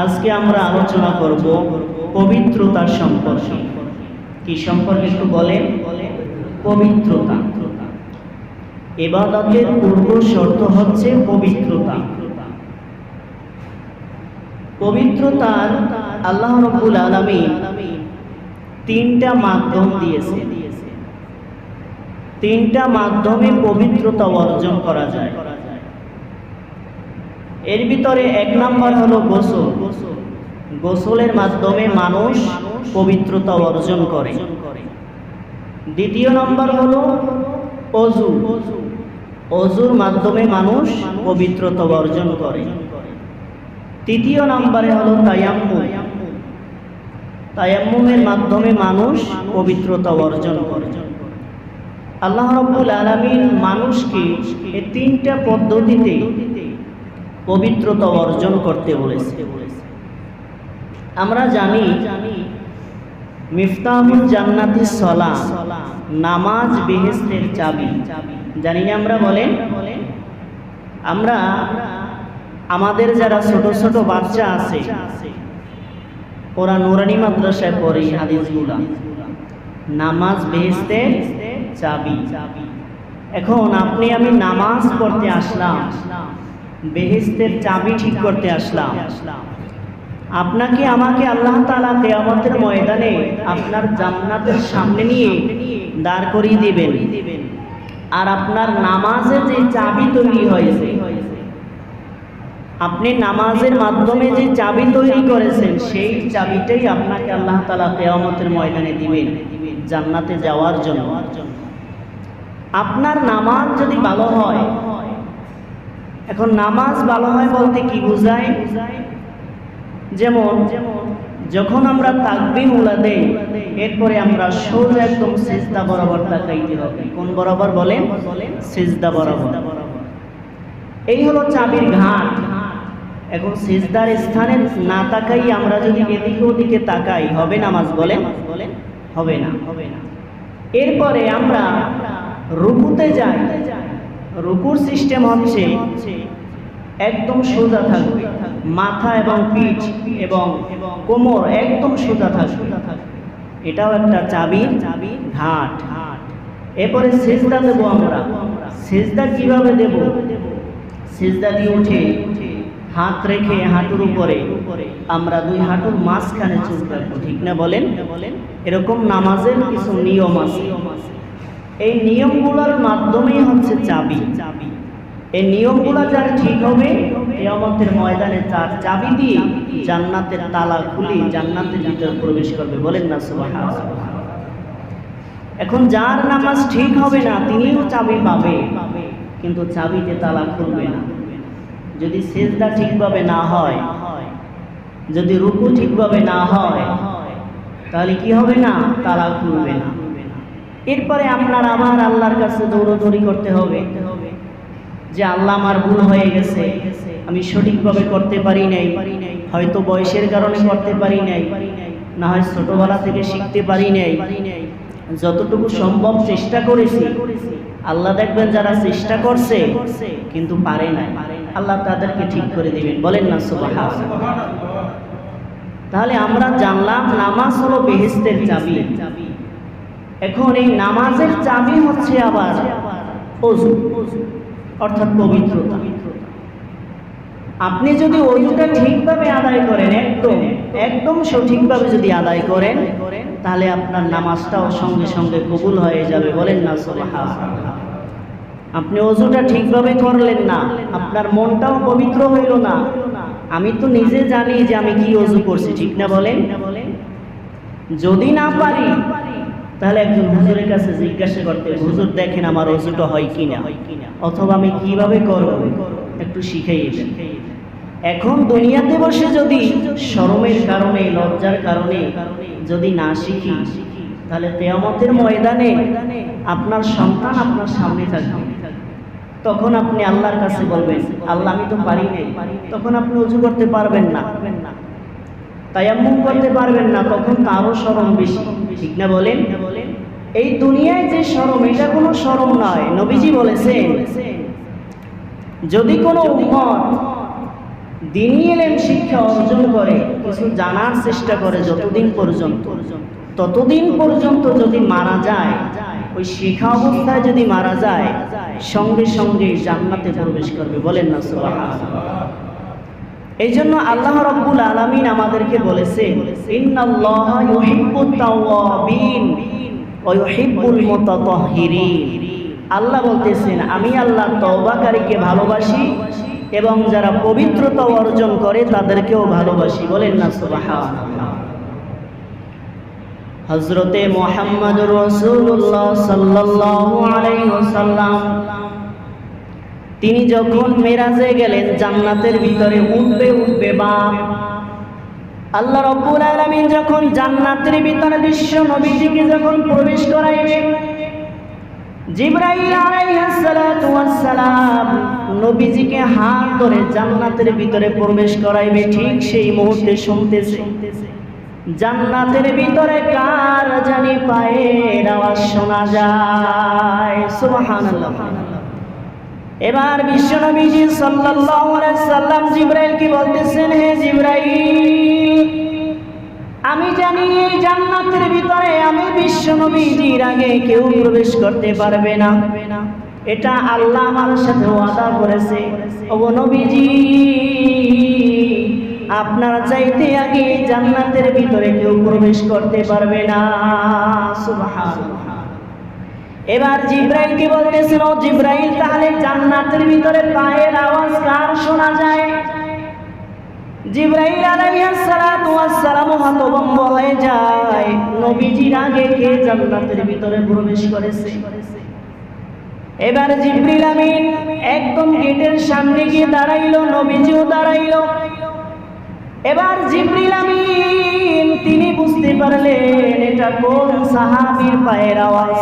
আজকে আমরা আলোচনা করব পবিত্রতার সম্পর্কে। কি সম্পর্কে একটু বলেন? পবিত্রতা। এবাদতের পূর্ব শর্ত হচ্ছে পবিত্রতা। পবিত্রতার আল্লাহ রব্বুল আলামিন তিনটা মাধ্যম দিয়েছে। তিনটা মাধ্যমে পবিত্রতা অর্জন করা যায়। এর ভিতরে এক নম্বর হলো গোসল। গোসলের মাধ্যমে মানুষ পবিত্রতা অর্জন করে। দ্বিতীয় নম্বর হলো অজু অজুর মাধ্যমে মানুষ পবিত্রতা অর্জন করে। তৃতীয় নম্বরে হলো তায়াম্মু। তায়াম্মুমের মাধ্যমে মানুষ পবিত্রতা অর্জন করে। আল্লাহ রব্বুল আলমিন মানুষকে এই তিনটা পদ্ধতিতে পবিত্রতা অর্জন করতে বলেছে। আমরা জানি মিফতাহুল জান্নাতি সলা নামাজ বেহেস্তের চাবি। জানি না আমরা বলেন? আমরা আমাদের যারা ছোট ছোট বাচ্চা আছে, ওরা নুরানি মাদ্রাসায় পড়ে হাদিসগুলা। নামাজ বেহেস্তে চাবি। এখন আপনি আমি নামাজ পড়তে আসলাম বেহেস্তের চাবি ঠিক করতে আসলাম। আপনাকে আমাকে আল্লাহ তালা কেয়ামতের ময়দানে আপনার জান্নাতের সামনে নিয়ে দাঁড় করিয়ে দিবেন। আর আপনার নামাজে যে চাবি তৈরি হয়েছে, আপনি নামাজের মাধ্যমে যে চাবি তৈরি করেছেন, সেই চাবিটাই আপনাকে আল্লাহ তালা কেয়ামতের ময়দানে দিবেন, জান্নাতে যাওয়ার জন্য। আপনার নামাজ যদি ভালো হয় এখন নামাজ ভালো হয় বলতে কি বোঝায় যেমন, যখন আমরা তাকবির উলা দেই, এরপরে আমরা সোজা একদম সেজদা বরাবর তাকাইতে হবে। কোন বরাবর বলেন? সেজদা বরাবর। এই হলো চাবির ঘাট। এখন সেজদার স্থানে না তাকাই আমরা যদি এদিকে ওদিকে তাকাই, হবে নামাজ বলেন? হবে না হবে না। এরপরে আমরা রুকুতে যাই। রুকুর সিস্টেম হচ্ছে একদম সোজা থাকবে। মাথা এবং পিঠ এবং কোমর একদম সোজা থাকবে। এটাও একটা চাবির চাবি ঘাট। এরপরে সেজদা দেবো আমরা। সেজদা কীভাবে দেব? সেজদা দিয়ে উঠে হাত রেখে হাঁটুর উপরে আমরা দুই হাঁটুর মাঝখানে চুল রাখব ঠিক না বলেন বলেন? এরকম নামাজের কিছু নিয়ম আছে। এই নিয়মগুলোর মাধ্যমেই হচ্ছে চাবি। চাবি এই নিয়মগুলো যার ঠিক হবে, কেয়ামতের ময়দানে তার চাবি দিয়ে জান্নাতের তালা খুলে জান্নাতের ভিতরে প্রবেশ করবে। বলেন না সুবহান এখন যার নামাজ ঠিক হবে না, তিনিও চাবি পাবে, কিন্তু চাবিতে তালা খুলবে না। যদি সেজদা ঠিকভাবে না হয়, যদি রুকু ঠিকভাবে না হয়, তাহলে কি হবে না? তালা খুলবে না। এরপরে আপনার আবার আল্লাহর কাছে দৌড়দৌড়ি করতে হবে। যে আল্লাহ আমার ভুল হয়ে গেছে, আমি সঠিকভাবে করতে পারি নাই, হয়তো বয়সের কারণে করতে পারি নাই, না হয় ছোটবেলা থেকে শিখতে পারি নাই। যতটুকু সম্ভব চেষ্টা করেছি, আল্লাহ দেখবেন যারা চেষ্টা করছে, কিন্তু পারে নাই। আল্লাহ তাদেরকে ঠিক করে দিবেন। বলেন না সুবাহ তাহলে আমরা জানলাম নামাজ হলো বেহেস্তের চাবি। এখন এই নামাজের চাবি হচ্ছে আবার অর্থাৎ পবিত্রতা। আপনি যদি অজুটা ঠিকভাবে আদায় করেন, একদম একদম সঠিকভাবে যদি আদায় করেন, তাহলে আপনার নামাজটাও সঙ্গে সঙ্গে কবুল হয়ে যাবে। বলেন না সোহা আপনি অজুটা ঠিকভাবে করলেন না, আপনার মনটাও পবিত্র হইল না। আমি তো নিজে জানি যে আমি কি অজু করছি, ঠিক না বলেন? যদি না পারি তাহলে একজন হুজুরের কাছে জিজ্ঞাসা করতে হুজুর, দেখেন আমার অজুটা হয় কিনা? অথবা আমি কীভাবে করব? একটু শিখাইয়ে দেন এখন দুনিয়াতে বসে যদি শরমের কারণে, লজ্জার কারণে যদি না শিখি, তাহলে তেয়ামতের ময়দানে আপনার সন্তান আপনার সামনে থাকবে। তখন আপনি আল্লাহর কাছে বলবেন, আল্লাহ, আমি তো পারি নাই। তখন আপনি উজু করতে পারবেন না। তায়াম্মুম করতে পারবেন না তখন তারও সরম বেশি? ঠিক না বলেন? এই দুনিয়ায় যে সরম এটা কোনো সরম নয়। নবীজি বলেছেন, যদি কোনো উম্মত দিনই এলেম শিক্ষা অর্জন করে, কিছু জানার চেষ্টা করে যতদিন পর্যন্ত, ততদিন পর্যন্ত যদি মারা যায়, ওই শিখা অবস্থায় যদি মারা যায়, সঙ্গে সঙ্গে জান্নাতে প্রবেশ করবে। বলেন না, সুবহানাল্লাহ। এই জন্য আল্লাহ রব্বুল আলমিন আমাদেরকে বলেছে আল্লাহ বলতেছেন, আমি আল্লাহ তওবাকারীকে ভালোবাসি এবং যারা পবিত্রতা অর্জন করে তাদেরকেও ভালোবাসি। বলেন না, সুবহানাল্লাহ। হজরতে মোহাম্মদ রসুল্লাহ সাল্লাল্লাহু আলাইহি ওয়াসাল্লাম তিনি যখন মেরাজে গেলেন, জান্নাতের ভিতরে উঠবে উঠবে বাপ। আল্লাহ রব্বুল আলামিন যখন জান্নাতের ভিতরে বিশ্ব নবীজিকে যখন প্রবেশ করাইবে জিব্রাইল আলাইহিস সালাতু ওয়াস সালাম নবীজিকে হাত ধরে জান্নাতের ভিতরে প্রবেশ করাইবে, ঠিক সেই মুহূর্তে শুনতেছে, জান্নাতের ভিতরে কার জানি পায়ের আওয়াজ শোনা যায়। সুবহানাল্লাহ। এবার বিশ্বনবীজি সাল্লাম জিব্রাইল কি বলতেছেন, হে জিব্রাইল, আমি জানি এই জান্নাতের ভিতরে আমি বিশ্বনবীজির আগে কেউ প্রবেশ করতে পারবে না। এটা আল্লাহ আমার সাথে ওয়াদা করেছে। ও নবীজি, আপনার চাইতে আগে জান্নাতের ভিতরে কেউ প্রবেশ করতে পারবে না। সুবহানাল্লাহ। এবার জিব্রাইল কি বলতেছিল? জিব্রাইল, তাহলে জান্নাতের ভিতরে পায়ের আওয়াজ কার শোনা যায়? জিব্রাইল আলাইহিস সালাতু ওয়াস সালাম হতভম্ব হয়ে যায়। নবীজির আগে কে জান্নাতের ভিতরে প্রবেশ করেছে? এবার জিব্রিল আমিন একদম গেটের সামনে গিয়ে দাঁড়াইলো, নবীজিও দাঁড়াইলো। এবার জিব্রিল আমিন, তিনি বুঝতে পারলেন এটা কোন সাহাবীর পায়ের আওয়াজ।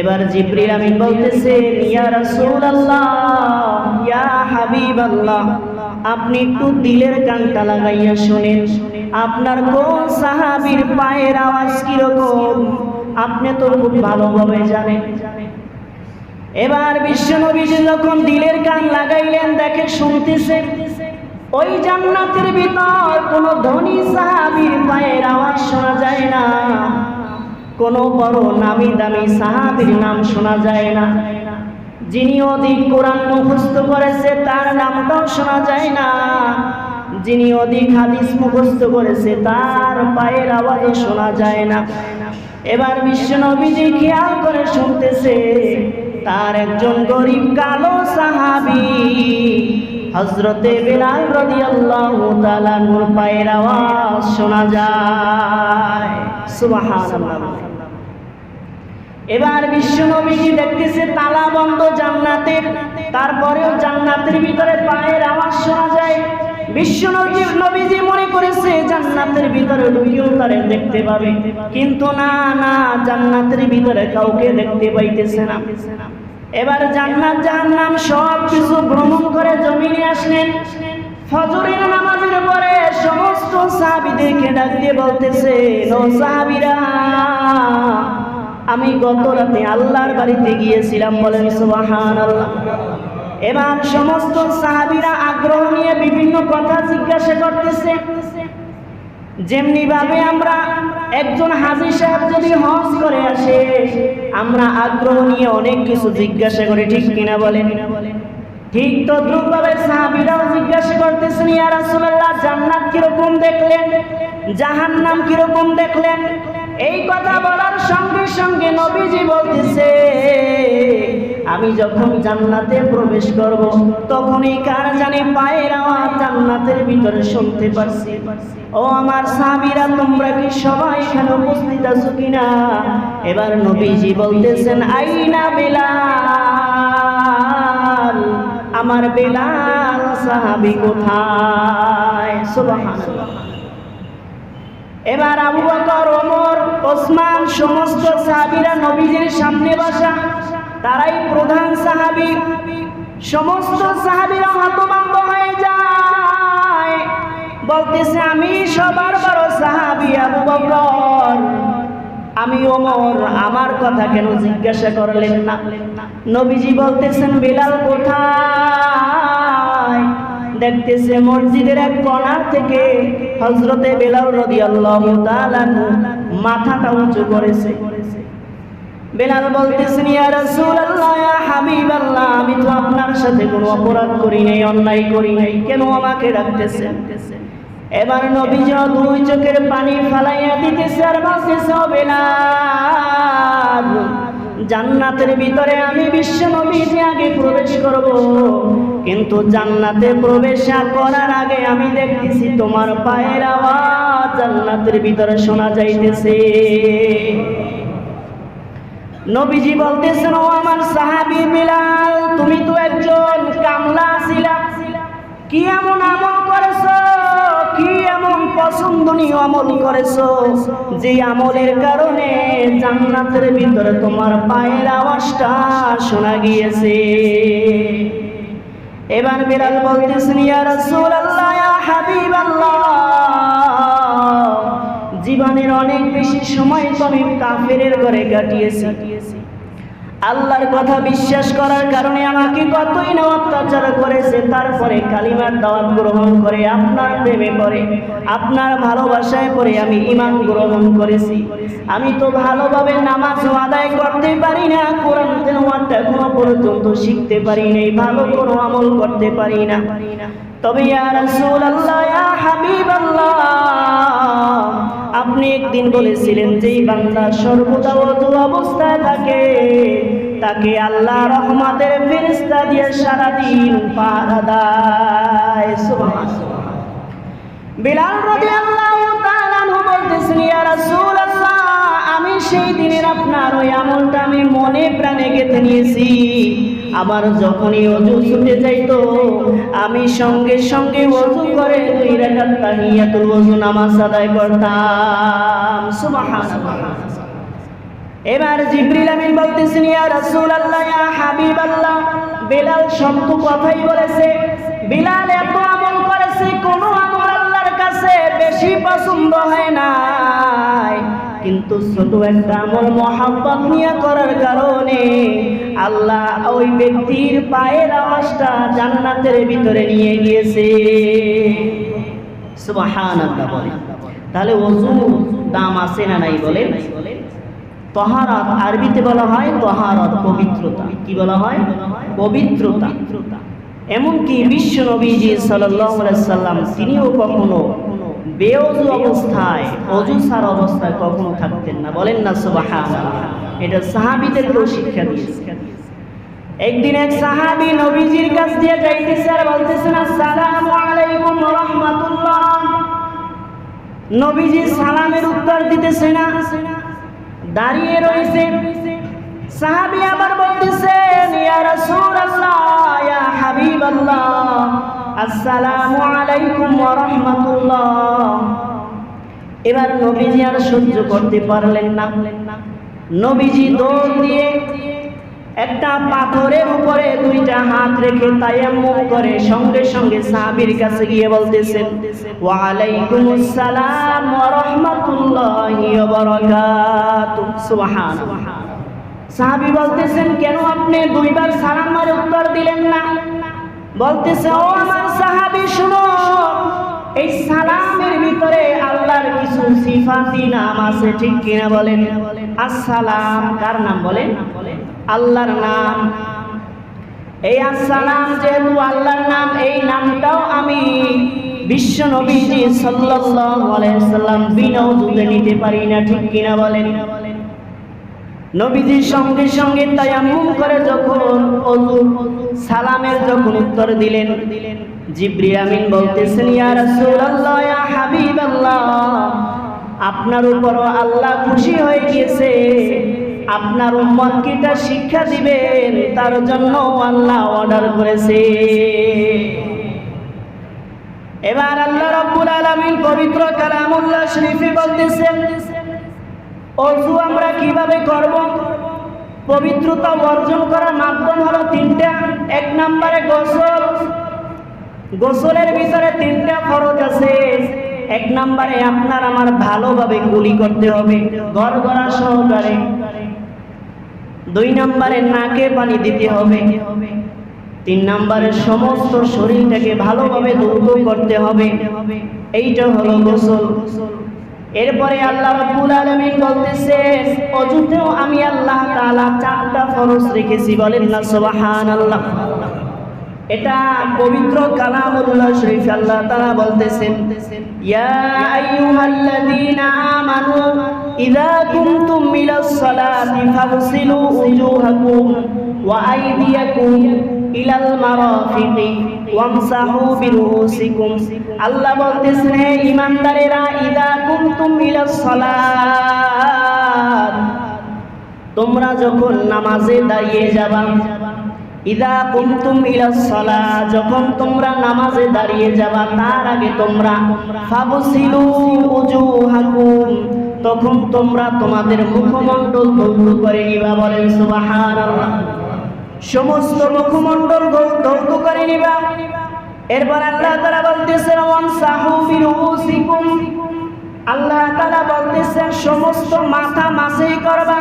এবার জিব্রিল আমিন বলতেছে ইয়া রাসূলুল্লাহ, ইয়া হাবিবাল্লাহ, আপনি একটু দিলের কানটা লাগাইয়া শুনেন। আপনার কোন সাহাবীর পায়ের আওয়াজ কীরকম? আপনি তো খুব ভালোভাবে জানেন। এবার বিশ্বনবীজি যখন দিলের কান লাগাইলেন, দেখে শুনতেছে ওই জান্নাতের ভিতর কোনো ধনী সাহাবীর পায়ের আওয়াজ শোনা যায় না। কোনো বড় নামি দামি সাহাবীর নাম শোনা যায় না। যিনি অধিক কোরআন মুখস্থ করেছে, তার নামটাও শোনা যায় না। যিনি অধিক হাদিস মুখস্থ করেছে, তার পায়ের আওয়াজও শোনা যায় না। এবার বিশ্বনবীজি খেয়াল করে শুনতেছে, তার একজন গরিব কালো সাহাবি হজরতে বেলাল রাদিয়াল্লাহু তাআলা নূর পায়ের আওয়াজ শোনা যায়। সুবহানাল্লাহ। এবার বিশ্ব নবীজি দেখতেছে তালা বন্ধ জান্নাতের তারপরেও জান্নাতের ভিতরে পায়ের আওয়াজ শোনা যায়। বিশ্ব নবী নবীজি মনে করেছে জান্নাতের ভিতরে ঢুকেও তারে দেখতে পাবে। কিন্তু না না, জান্নাতের ভিতরে কাউকে দেখতে পাইতেছে না। এবার জান্নাত, জাহান্নাম সব কিছু ভ্রমণ করে জমিনে আসলেন ফজরের নামাজের পরে সমস্ত সাহাবীদেরকে ডাক দিয়ে বলতেছে, নো সাহাবীরা আমি গত রাতে আল্লাহর বাড়িতে গিয়েছিলাম, বলেন সুবহানাল্লাহ। এবার সমস্ত সাহাবিরা আগ্রহ নিয়ে বিভিন্ন কথা জিজ্ঞাসা করতেছে। যেমনি ভাবে আমরা একজন হাজি সাহেব যদি হজ করে আসে, আমরা আগ্রহ নিয়ে অনেক কিছু জিজ্ঞাসা করি, ঠিক কিনা বলেন? ঠিক তো তদ্রুপভাবে সাহাবিরাও জিজ্ঞাসা করতেছেন, ইয়া জান্নাত কীরকম দেখলেন? জাহান্নাম কীরকম দেখলেন? এই কথা বলার সঙ্গে সঙ্গে নবীজি বলতেছে, আমি যখন জান্নাতে প্রবেশ করব, তখনই কার জানি পায়ের আওয়াজ জান্নাতের ভিতরে শুনতে পারছি। ও আমার সাহাবীরা, তোমরা কি সবাই এখানে উপস্থিত আছো কিনা? এবার নবীজি বলতেছেন, আইনা বেলাল, আমার বেলাল সাহাবী কোথায়? সুবহানাল্লাহ। এবার আবু বকর, ওমর, ওসমান সমস্ত সাহাবীরা নবীজির সামনে বসা। তারাই প্রধান সাহাবি। সমস্ত সাহাবীরা হতভম্ব হয়ে যায়। বলতেছে, আমি সবার বড় সাহাবি আবু বকর। আমি ওমর, আমার কথা কেন জিজ্ঞাসা করলেন না? নবীজি বলতেছেন, বেলাল কোথায়? দেখতেছে মসজিদের এক কোণার থেকে হজরতে বেলাল রাদিয়াল্লাহু তাআলা মাথাটা উঁচু করেছে। বেলাল বলতেছেন ইয়া রাসূলুল্লাহ, ইয়া হাবিবাল্লাহ, আমি তো আপনার সাথে কোনো অপরাধ করি নাই, অন্যায় করি নাই। কেন আমাকে ডাকতেছেন? এবার নবীজি দুই চোখের পানি ফালাইয়া দিতেছে আর বলতেছে, ও বেলাল জান্নাতের ভিতরে আমি বিশ্ব নবীজি আগে প্রবেশ করব। কিন্তু জান্নাতে প্রবেশ করার আগে আমি দেখতেছি তোমার পায়ের আওয়াজ জান্নাতের ভিতরে শোনা যাইতেছে। নবীজি বলতেছেন, ও আমার সাহাবী বিলাল, তুমি তো একজন কামলা ছিলা। কি এমন আমল করেছ? এমন পছন্দনীয় আমল করেছ, যে আমলের কারণে জান্নাতের ভিতরে তোমার পায়ের আওয়াজটা শোনা গিয়েছে। এবার বিলাল বলতেছেন, ইয়া রাসূলুল্লাহ, ইয়া হাবিবাল্লাহ, জীবনের অনেক বেশি সময় তো আমি কাফেরের ঘরে কাটিয়েছি। আল্লাহর কথা বিশ্বাস করার কারণে আমাকে কতই না অত্যাচার করেছে, তারপরে কালিমার দাওয়াত গ্রহণ করে আপনার প্রেমে পড়ে, আপনার ভালোবাসায় পড়ে আমি ইমান গ্রহণ করেছি। আমি তো ভালোভাবে নামাজ আদায় করতে পারি না, কোরআন তেলাওয়াত এখনও পর্যন্ত শিখতে পারি নাই, ভালো কোনো আমল করতে পারি না। তবে ইয়া রাসূলুল্লাহ, ইয়া হাবিবাল্লাহ আপনি একদিন বলেছিলেন যেই বান্দা সর্বদা অজু অবস্থায় থাকে, তাকে আল্লাহ রহমাতের ফেরেশতা দিয়ে সারাদিন পাহারা বিলাল রাসূলুল্লাহ, আমি সেই দিনের আপনার ওই আমলটা আমি মনে প্রাণে গেঁথে নিয়েছি। আমার যখনই অজু ছুটে যাইতো, আমি সঙ্গে সঙ্গে অজু করে দুই রাকাত তাহিয়াতুল ওযু নামাজ আদায় করতাম। এবার জিবরিল আমিন বলতেছেন, ইয়া রাসূলুল্লাহ, ইয়া হাবিবাল্লাহ। বিলাল শব্দ কথাই বলেছে, বিলাল এত আমল করেছে, কোন আমল আল্লাহর কাছে বেশি পছন্দ হয় নাই কিন্তু ছোট একটা আমল মহাব্বত নিয়ে করার কারণে আল্লাহ ওই ব্যক্তির পায়ের আওয়াজটা জান্নাতের ভিতরে নিয়ে গিয়েছে। বলে। তাহলে ওযু দাম আছে না নাই বলেন? তহারাত আরবিতে বলা হয় তহারাত পবিত্রতা। কি বলা হয়? পবিত্রতা। এমনকি বিশ্ব নবীজি সাল্লাম তিনিও কখনো বেঅজু অবস্থায়, অজুসার অবস্থায় কখনো থাকতেন না। বলেন না, সুবহানাল্লাহ। এটা সাহাবীদেরকেও শিক্ষা দিয়েছে। একদিন এক সাহাবী নবীজির কাছ দিয়ে যাইতেছে আর বলতেছেন আসসালামু আলাইকুম রাহমাতুল্লাহ। নবীজি সালামের উত্তর দিতেছে না। দাঁড়িয়ে রয়েছে। সাহাবি আবার বলতেছেন ইয়া রাসূলুল্লাহ, ইয়া হাবিবাল্লাহ। আসসালামু আলাইকুম রাহমাতুল্লাহ। এবার নবীজি আর সহ্য করতে পারলেন না। নবীজি দৌড় দিয়ে একটা পাথরের উপরে দুইটা হাত রেখে তায়াম্মুম করে সঙ্গে সঙ্গে সাহাবীর কাছে গিয়ে বলতেছেন, ওয়া আলাইকুমুস সালাম ওয়া রাহমাতুল্লাহি ওয়া বারাকাতুহু। সুবহানাল্লাহ। সাহাবী বলতেছেন, কেন আপনি দুইবার সালাম মারে উত্তর দিলেন না? বলতেছে, ও আমার সাহাবী, শুনো, এই সালামের ভিতরে আল্লাহর কিছু সিফাতি নাম আছে, ঠিক কিনা বলেন? আসসালাম, কার নাম বলেন? আল্লাহর নাম। এই আসসালাম যেহেতু আল্লাহর নাম, এই নামটাও আমি বিশ্ব নবীজি সাল্লাল্লাহু আলাইহি সাল্লাম বিনা উযুতে নিতে পারি না, ঠিক কিনা বলেন? নবীজির সঙ্গে সঙ্গে তায়াম্মুম করে যখন অজু, সালামের যখন উত্তর দিলেন, জিবরিল আমিন বলতেছেন, ইয়া রাসূলুল্লাহ, ইয়া হাবিবাল্লাহ, আপনার উপর আল্লাহ খুশি হয়ে গিয়েছে। আপনার উম্মতকে শিক্ষা দিবেন, তার জন্য আল্লাহ অর্ডার করেছে। এবার আল্লাহ রাব্বুল আলামিন পবিত্র কালামুল্লাহ শরীফে বলতেছেন অজু আমরা কীভাবে করব? পবিত্রতা অর্জন করার মাধ্যম হলো তিনটা। এক নম্বরে গোসল। গোসলের ভিতরে তিনটা ফরজ আছে। এক নম্বরে আপনার আমার ভালোভাবে গুলি করতে হবে ঘর গড়া সহকারে। দুই নম্বরে নাকে পানি দিতে হবে। তিন নম্বরে সমস্ত শরীরটাকে ভালোভাবে দুর্গ করতে হবে। এইটা হলো গোসল। এরপরে আল্লাহ রাব্বুল আলামিন বলতেছেন অযুতেও আমি আল্লাহ তাআলা চারটা ফরজ রেখেছি। বলেন না, সুবহানাল্লাহ। এটা পবিত্র কালামুল্লাহ শরীফ আল্লাহ তাআলা বলতেছেন, ইয়া আইয়ুহাল্লাযীনা আমানু, ইযা কুমতুম ইলাস সালাতি ফাগসিলু উজুহাকুম ওয়া আইদিয়াকুম বিরুসিকুম আল্লাহ বলতেছেন, হে ঈমানদারেরা ইযা কুমতুম ইলাস সালাত। তোমরা যখন নামাজে দাঁড়িয়ে যাবা, ইদা কুমতুম ইলাস সালা যখন তোমরা নামাজে দাঁড়িয়ে যাবা, তার আগে তোমরা ফাবসিলু উজুহাকুম। তখন তোমরা তোমাদের মুখমণ্ডল ধৌত করে নিবা, বলেন সুবহানাল্লাহ। সমস্ত মুখমণ্ডল ধৌত করে নিবা। এরপর আল্লাহ ওয়ানসাহু বিরুসিকুম আল্লাহ তাআলা বলতেছেন সমস্ত মাথা মাসেই করবা।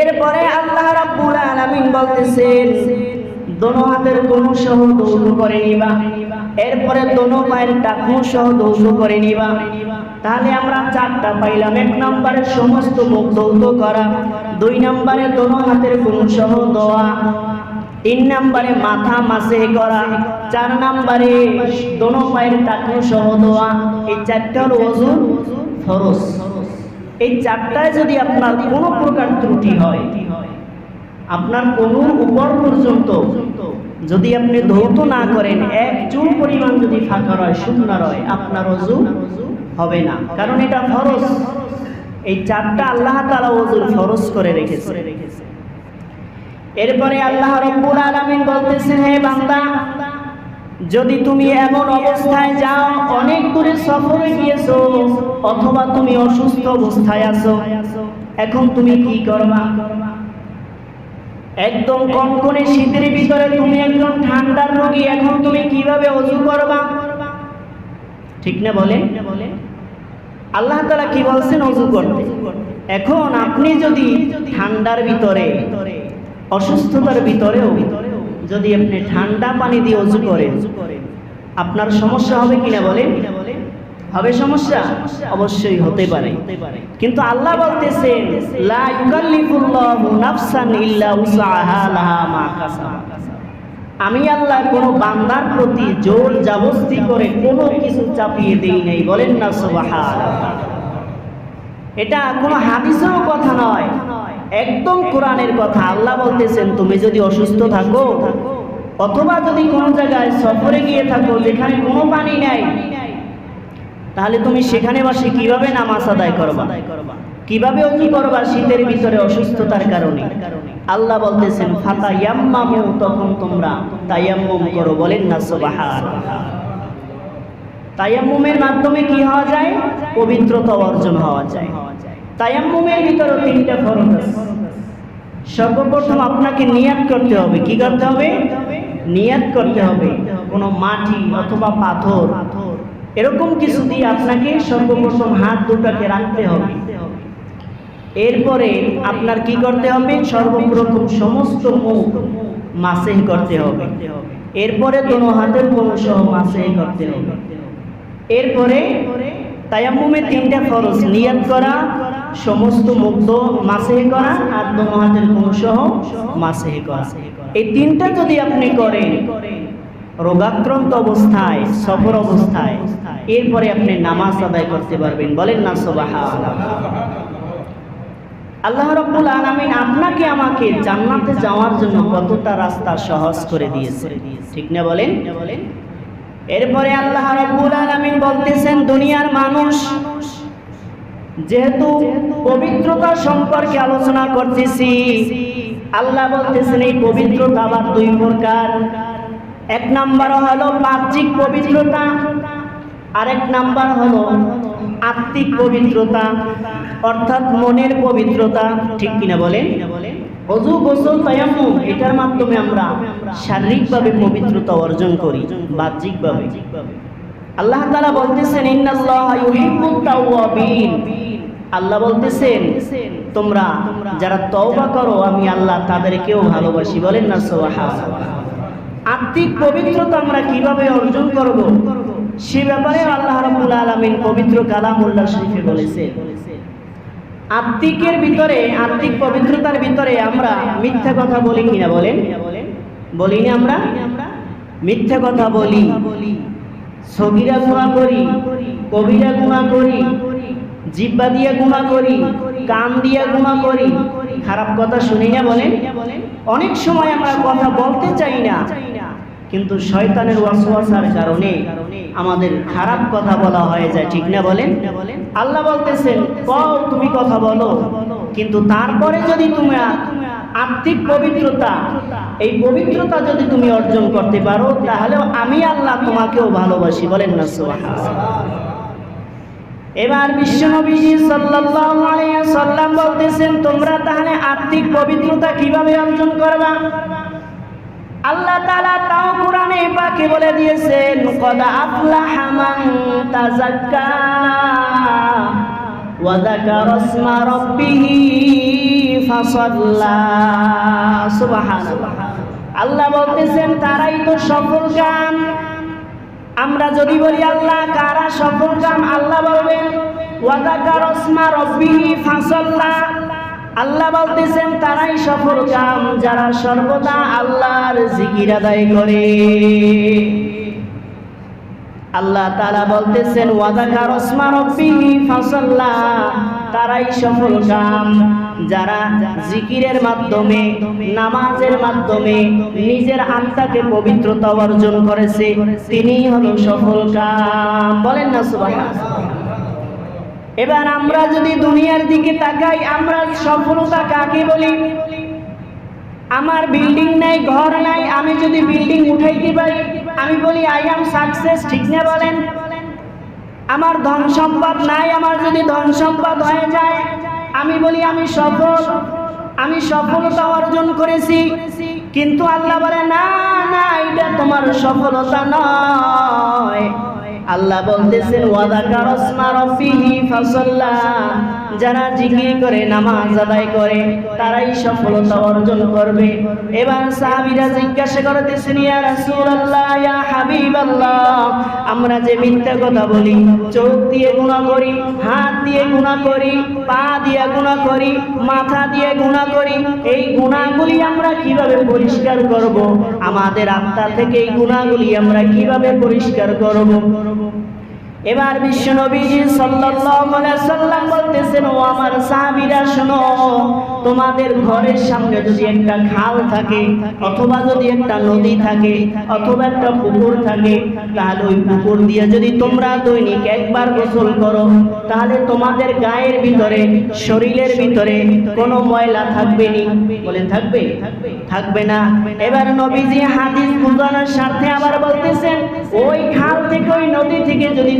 এরপরে আল্লাহ রাব্বুল আলামিন বলতেছেন দোনো হাতের কোণু সহ দৌড় করে নিবা। এরপরে দোনো পায়ের টাকু সহ দৌড় করে নিবা। তাহলে আমরা চারটা পাইলাম। এক নম্বরে সমস্ত মুখ দৌড় করা, দুই নম্বরে দোনো হাতের কোণু সহ দোয়া, তিন নম্বরে মাথা মাসে করা, চার নম্বরে দোনো পায়ের টাকু সহ দোয়া। এই চারটা হলো ওজুর ফরজ। এই চারটায় যদি আপনার কোনো প্রকার ত্রুটি হয়, আপনার কোনো উপর পর্যন্ত যদি আপনি ধৌত না করেন, এক চুল পরিমাণ যদি ফাঁকা রয় শূন্য রয়, আপনার অজু হবে না। কারণ এটা ফরজ। এই চারটা আল্লাহ তালা অজুর ফরজ করে রেখেছে। এরপরে আল্লাহ রব্বুল আলামিন বলতেছেন, হে বান্দা, যদি তুমি এমন অবস্থায় যাও, অনেক দূরে সফরে গিয়েছো, অথবা তুমি অসুস্থ অবস্থায় আছো, এখন তুমি কি করবা? একদম কনকনে শীতের ভিতরে তুমি একদম ঠান্ডার রোগী, এখন তুমি কীভাবে অজু করবা? ঠিক না বলেন? আল্লাহ তালা কি বলছেন? অজু করতে এখন আপনি যদি ঠান্ডার ভিতরে, অসুস্থতার ভিতরেও যদি আপনি ঠান্ডা পানি দিয়ে অজু করেন, আপনার সমস্যা হবে কিনা বলেন? হবে সমস্যা? অবশ্যই হতে পারে। কিন্তু আল্লাহ বলতেছেন, লা লাহা আমি আল্লাহ কোন বান্দার প্রতি জোর জাবস্তি করে কোনো কিছু চাপিয়ে দেই নাই। বলেন না সুবহানাল্লাহ। এটা কোনো হাদিসেরও কথা নয়, একদম কোরআনের কথা। আল্লাহ বলতেছেন, তুমি যদি অসুস্থ থাকো, অথবা যদি কোনো জায়গায় সফরে গিয়ে থাকো, যেখানে কোনো পানি নাই, তাহলে তুমি সেখানে বসে কীভাবে নামাজ আদায় করবা? কীভাবে অজু করবা শীতের ভিতরে অসুস্থতার কারণে? আল্লাহ বলতেছেন, ফাতা তখন তোমরা তায়াম্মুম করো, বলেন না, সুবহান। তায়াম্মুমের মাধ্যমে কি হওয়া যায়? পবিত্রতা অর্জন হওয়া যায়। তায়াম্মুমের ভিতরে তিনটা ফরজ সর্বপ্রথম আপনাকে নিয়াত করতে হবে। কি করতে হবে? নিয়াত করতে হবে। কোনো মাটি অথবা পাথর, এরকম কিছু দিয়ে আপনাকে সর্বপ্রথম হাত দুটাকে রাখতে হবে। এরপরে আপনার কি করতে হবে? সর্বপ্রথম সমস্ত মুখ মাসে করতে হবে। এরপরে দোনো হাতের কোনো সহ মাসে করতে হবে। এরপরে তায়াম্মুমে তিনটা ফরজ, নিয়াত করা, সমস্ত মুগ্ধ মাসে করা আর দোনো হাতের কোনো সহ মাসে করা। এই তিনটা যদি আপনি করেন, রোগাক্রান্ত অবস্থায়, সফর অবস্থায়, এরপরে আপনি নামাজ আদায় করতে পারবেন। বলেন না সবাহা আল্লাহ রব্বুল আলামিন আপনাকে আমাকে জান্নাতে যাওয়ার জন্য কতটা রাস্তা সহজ করে দিয়েছে। ঠিক না বলেন? এরপরে আল্লাহ রব্বুল আলামিন বলতেছেন, দুনিয়ার মানুষ, যেহেতু পবিত্রতা সম্পর্কে আলোচনা করতেছি, আল্লাহ বলতেছেন এই পবিত্রতা আবার দুই প্রকার। এক নাম্বার হলো বাহ্যিক পবিত্রতা, আরেক নাম্বার হলো আত্মিক পবিত্রতা, অর্থাৎ মনের পবিত্রতা, ঠিক কিনা বলেন? অজু গোসল তায়াম্মুম এটার মাধ্যমে আমরা শারীরিকভাবে পবিত্রতা অর্জন করি, বাহ্যিকভাবে। আল্লাহ তাআলা বলতেছেন আল্লাহ বলতেছেন, তোমরা যারা তওবা করো, আমি আল্লাহ তাদেরকেও ভালোবাসি। বলেন না, সুবহানাল্লাহ। আত্মিক পবিত্রতা আমরা কীভাবে অর্জন করব? সে ব্যাপারে আল্লাহ রাব্বুল আলামিন পবিত্র কালামুল্লাহ শরীফে বলেছে আত্মিকের ভিতরে, আত্মিক পবিত্রতার ভিতরে আমরা মিথ্যা কথা বলি কিনা বলেন? বলি না আমরা? মিথ্যা কথা বলি। সগিরা গুণা করি, কবিরা গুণা করি, জিব্বা দিয়ে গুণা করি, কান দিয়ে গুণা করি। খারাপ কথা শুনি না বলেন? অনেক সময় আমরা কথা বলতে চাই না। কিন্তু শয়তানের ওয়াসওয়াসার কারণে আমাদের খারাপ কথা বলা হয়ে যায় ঠিক না বলেন? আল্লাহ বলতেছেন, কও, তুমি কথা বলো। কিন্তু তারপরে যদি তোমরা আত্মিক পবিত্রতা, এই পবিত্রতা যদি তুমি অর্জন করতে পারো, তাহলে আমি আল্লাহ তোমাকেও ভালোবাসি। বলেন না এবার বিশ্বনবীজি সাল্লাল্লাহু আলাইহি সাল্লাম বলতেছেন, তোমরা তাহলে আত্মিক পবিত্রতা কীভাবে অর্জন করবা? আল্লাহ তাআলা তাও কোরআনে পাকে বলে দিয়েছেন, কদ আফলাহা মান তাযাক্কা ওয়া যাকারা ইসমা রাব্বিহি ফাসাল্লা। সুবহানাল্লাহ। আল্লাহ বলতেছেন, তারাই তো সফল কাম আমরা যদি বলি, আল্লাহ, কারা সফল কাম আল্লাহ বলবেন ওয়াদাকার ওসমা রব্বিহি ফাসাল্লা। আল্লাহ বলতেছেন, তারাই সফল কাম যারা সর্বদা আল্লাহর জিকির আদায় করে। আল্লাহ তারা বলতেছেন ওয়াদাকার ওসমা রব্বিহি ফাসাল্লা তারাই সফল কাম যারা জিকিরের মাধ্যমে, নামাজের মাধ্যমে নিজের আত্মাকে পবিত্রতা অর্জন করেছে। তিনিই হলো সফল কাম। বলেন না সুবহানাল্লাহ। এবার আমরা যদি দুনিয়ার দিকে তাকাই, আমরা সফলতা কাকে বলি? আমার বিল্ডিং নাই, ঘর নাই, আমি যদি বিল্ডিং উঠাইতে পারি, আমি বলি আই এম সাকসেস ঠিক না বলেন? আমার ধন সম্পদ নাই, আমার যদি ধন সম্পদ হয়ে যায়, আমি বলি, আমি সফল, আমি সফলতা অর্জন করেছি। কিন্তু আল্লাহ বলে, না না, এটা তোমার সফলতা নয়। আল্লাহ বলতেছেন ওয়াদাকার ওসমা রব্বিহি ফাসাল্লা। যারা জিকির করে, নামাজ আদায় করে, তারাই সফলতা অর্জন করবে। এবার সাহাবীরা জিজ্ঞাসা করতেছেন ইয়া রাসূলুল্লাহ, ইয়া হাবিবাল্লাহ, আমরা যে মিথ্যা কথা বলি, চোখ দিয়ে গুনাহ করি, হাত দিয়ে গুনাহ করি, পা দিয়ে গুনাহ করি, মাথা দিয়ে গুনাহ করি, এই গুনাহগুলি আমরা কীভাবে পরিষ্কার করব? আমাদের আত্মা থেকে এই গুনাহগুলি আমরা কীভাবে পরিষ্কার করব? এবার বিশ্ব নবীজি সাল্লাম বলতেছেন, ও আমার সাহাবীরা, শোনো, তোমাদের ঘরের সামনে যদি একটা খাল থাকে, অথবা যদি একটা নদী থাকে, অথবা একটা পুকুর থাকে, তাহলে ওই পুকুর দিয়ে যদি তোমরা দৈনিক একবার গোসল করো, তাহলে তোমাদের গায়ের ভিতরে, শরীরের ভিতরে কোনো ময়লা থাকবে নি? বলে, থাকবে থাকবে না। এবার নবীজি হাদিস বুঝানোর স্বার্থে আবার বলতেছেন, ওই খাল থেকে, ওই নদী থেকে যদি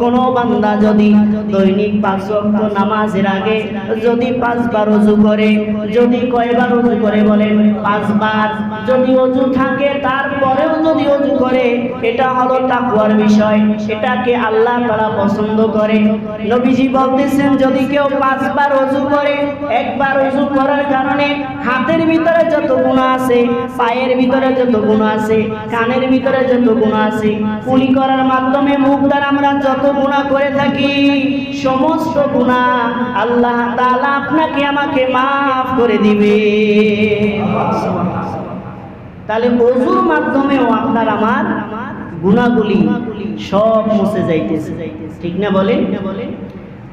কোন বান্দা যদি দৈনিক পাঁচ ওয়াক্ত নামাজের আগে যদি পাঁচবার ওযু করে, যদি কয়বার ওযু করে বলেন? পাঁচবার। যদি ওযু থাকে, তারপরেও যদি ওযু করে, এটা হলো তাকওয়ার বিষয়। সেটাকে আল্লাহ তাআলা পছন্দ করে। নবীজি বলতেছেন, যদি কেউ পাঁচবার ওযু করে, একবার ওযু করার কারণে হাতের ভিতরে যত গুণা আছে, পায়ের ভিতরে যত গুণা আছে, কানের ভিতরে যত গুণা আছে, কুলি করার মাধ্যমে মুখ দ্বারা আমরা যত গুণা করে থাকি? সমস্ত গুণা আল্লাহ তাআলা আপনাকে আমাকে মাফ করে দিবে। তাহলে অজুর মাধ্যমেও আপনার আমার গুণাগুলি সব মুছে যাইতেছে। ঠিক না বলেন?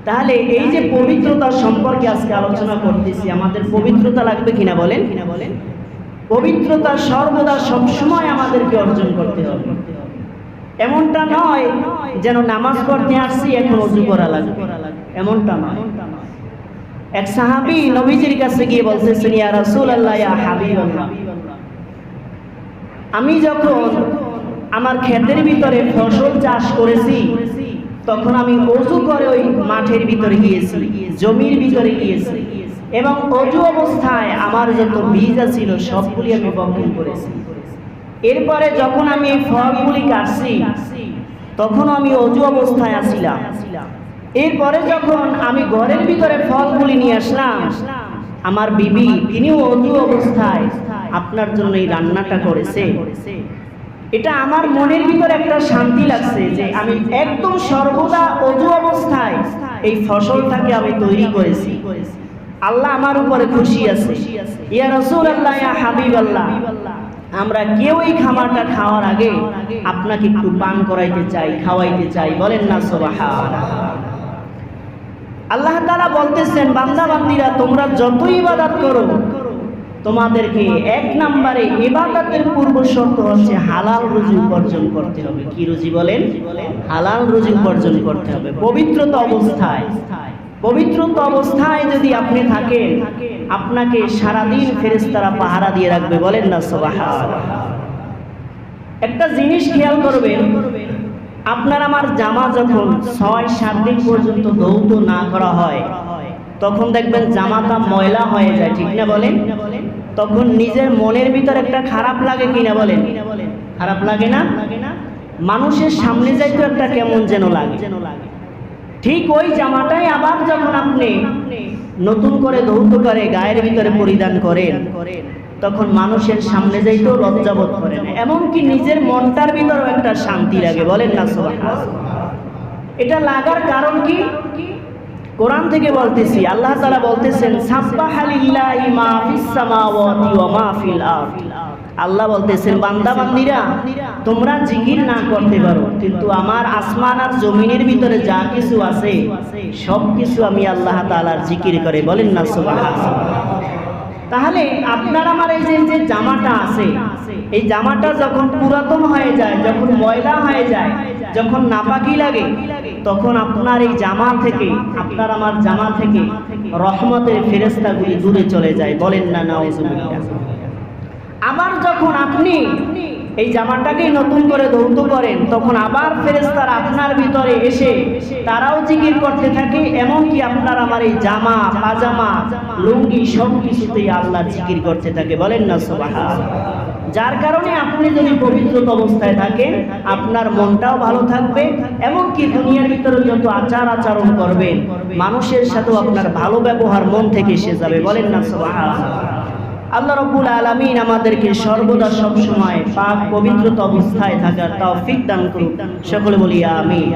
তাহলে এই যে পবিত্রতা সম্পর্কে আজকে আলোচনা করতেছি, আমাদের পবিত্রতা লাগবে কিনা বলেন কিনা বলেন? পবিত্রতা সর্বদা সবসময় আমাদেরকে অর্জন করতে হবে। এমনটা নয় যেন নামাজ পড়তে আসছি এখন অজু করা লাগবে। এমনটা নয়। এক সাহাবি নবীজির কাছে গিয়ে বলতেছেন ইয়া রাসূলুল্লাহ ইয়া হাবিবাল্লাহ। আমি যখন আমার ক্ষেতের ভিতরে ফসল চাষ করেছি তখন আমি অজু করে ওই মাঠের ভিতরে গিয়েছি জমির ভিতরে গিয়েছি। এবং অজু অবস্থায় আমার যত বীজ ছিল সবগুলি আমি বপন করেছি। এরপরে যখন আমি ফলগুলি কাটছি, তখন আমি অজু অবস্থায় আসিলাম। এরপরে যখন আমি ঘরের ভিতরে ফলগুলি নিয়ে আসলাম, আমার বিবি, তিনিও অজু অবস্থায় আপনার জন্য এই রান্নাটা করেছে। এটা আমার মনের ভিতরে একটা শান্তি লাগছে যে আমি একদম সর্বদা অজু অবস্থায় এই ফসলটাকে আমি তৈরি করেছি। আল্লাহ আমার উপরে খুশি আছে। ইয়া রসুল আল্লাহ ইয়া হাবিব আল্লাহ আমরা কেউ এই খাবারটা খাওয়ার আগে আপনাকে একটু পান করাইতে চাই, খাওয়াইতে চাই, বলেন না সোবাহান আল্লাহ তারা বলতেছেন, বান্দা বান্দিরা, তোমরা যতই ইবাদত করো, তোমাদেরকে এক নম্বরে ইবাদতের পূর্ব শর্ত হচ্ছে হালাল রুজি উপার্জন করতে হবে। কি রুজি বলেন? হালাল রুজি উপার্জন করতে হবে। পবিত্রতা অবস্থায়। পবিত্রতা অবস্থায় যদি আপনি থাকেন, আপনাকে সারাদিন ফেরেশতারা পাহারা দিয়ে রাখবে, বলেন না সুবহান একটা জিনিস খেয়াল করবেন, আপনার আমার জামা যখন ছয়, সাত দিন পর্যন্ত দৌত না করা হয়, তখন দেখবেন জামাটা ময়লা হয়ে যায়, ঠিক না বলেন? তখন নিজের মনের ভিতর একটা খারাপ লাগে কিনা বলেন? খারাপ লাগে না? মানুষের সামনে যাইতো একটা কেমন যেন লাগে যেন লাগে। ঠিক ওই জামাটাই আবার যখন আপনি নতুন করে দৌত করে গায়ের ভিতরে পরিধান করেন, তখন মানুষের সামনে যাইতেও লজ্জাবোধ করে না। এমনকি নিজের মনটার ভিতরেও একটা শান্তি লাগে, বলেন না সুবহানাল্লাহ। এটা লাগার কারণ কি? কোরআন থেকে বলতেছি, আল্লাহ তাআলা বলতেছেন ওয়া মা ফিল আল্লাহ বলতেছেন, বান্দা, বান্দিরা, তোমরা জিকির না করতে পারো, কিন্তু আমার আসমান আর জমিনের ভিতরে যা কিছু আছে সব কিছু আমি আল্লাহ তাআলার জিকির করে। বলেন না তাহলে আপনার, আমার এই যে জামাটা আছে, এই জামাটা যখন পুরাতন হয়ে যায়, যখন ময়লা হয়ে যায়, যখন নাপাকি লাগে, তখন আপনার এই জামা থেকে, আপনার আমার জামা থেকে রহমতের ফেরেস্তাগুলি দূরে চলে যায়। বলেন না, নাউজুবিল্লাহ। আবার যখন আপনি এই জামাটাকে নতুন করে ধৌত করেন, তখন আবার ফেরেস্তারা আপনার ভিতরে এসে তারাও জিকির করতে থাকে, এমনকি আপনার আমার এই জামা, পাজামা, লুঙ্গি সব কিছুতেই আল্লাহ জিকির করতে থাকে। বলেন না সুবহান যার কারণে আপনি যদি পবিত্র অবস্থায় থাকেন, আপনার মনটাও ভালো থাকবে, এমনকি দুনিয়ার ভিতরে যত আচার আচরণ করবেন, মানুষের সাথেও আপনার ভালো ব্যবহার মন থেকে এসে যাবে। বলেন না সুবহান আল্লাহ রব্বুল আলামিন আমাদেরকে সর্বদা সবসময় পাক পবিত্রতা অবস্থায় থাকার তাও ফিক দান করুন সকলে বলি আমিন।